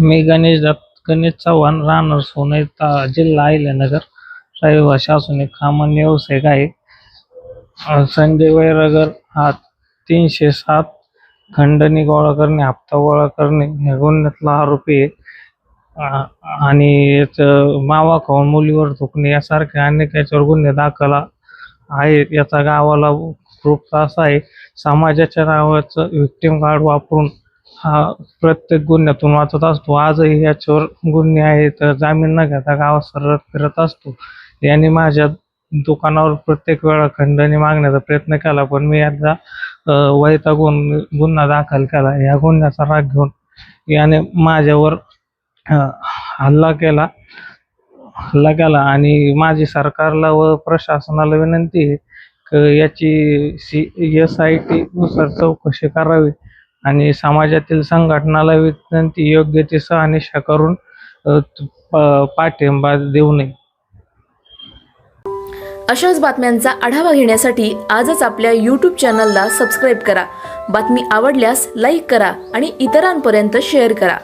मी गणेश दत्त गणेश चव्हाण राहणार सोने ता जिल्हा अहिल्यानगर. रहिवासी असून एक सामान्य व्यावसायिक आहे. संजय वैरागर हा तीनशे सात. खंडणी गोळा करणे हप्ता गोळा करणे हे गुन्ह्यातला आरोपी आहे. आणि याचं मावा खाऊन मुलीवर थुकणे यासारखे अनेक याच्यावर गुन्हे दाखल आहेत याचा गावाला खूप असा आहे. समाजाच्या नावाचं विक्टीम कार्ड वापरून हा प्रत्येक गुन्ह्यातून वाचत असतो. आजही याच्यावर गुन्हे आहेत जामीन न घेता गावात सरळ फिरत असतो. याने माझ्या दुकानावर प्रत्येक वेळा खंडणी मागण्याचा प्रयत्न केला पण मी याचा अं, वैतागून गुन्हा दाखल केला. या गुन्ह्याचा राग घेऊन याने माझ्यावर हल्ला केला हल्ला केला. आणि माझी सरकारला व प्रशासनाला विनंती आहे याची सी एस आय टी नुसार चौकशी करावी. आणि समाजातील संघटनाला विनंती योग्य ती शहानिशा करून पाठिंबा देऊ नये. अशाच बातम्यांचा आढावा घेण्यासाठी आजच आपल्या यूट्यूब चॅनलला सबस्क्राईब करा. बातमी आवडल्यास लाईक करा आणि इतरांपर्यंत शेअर करा.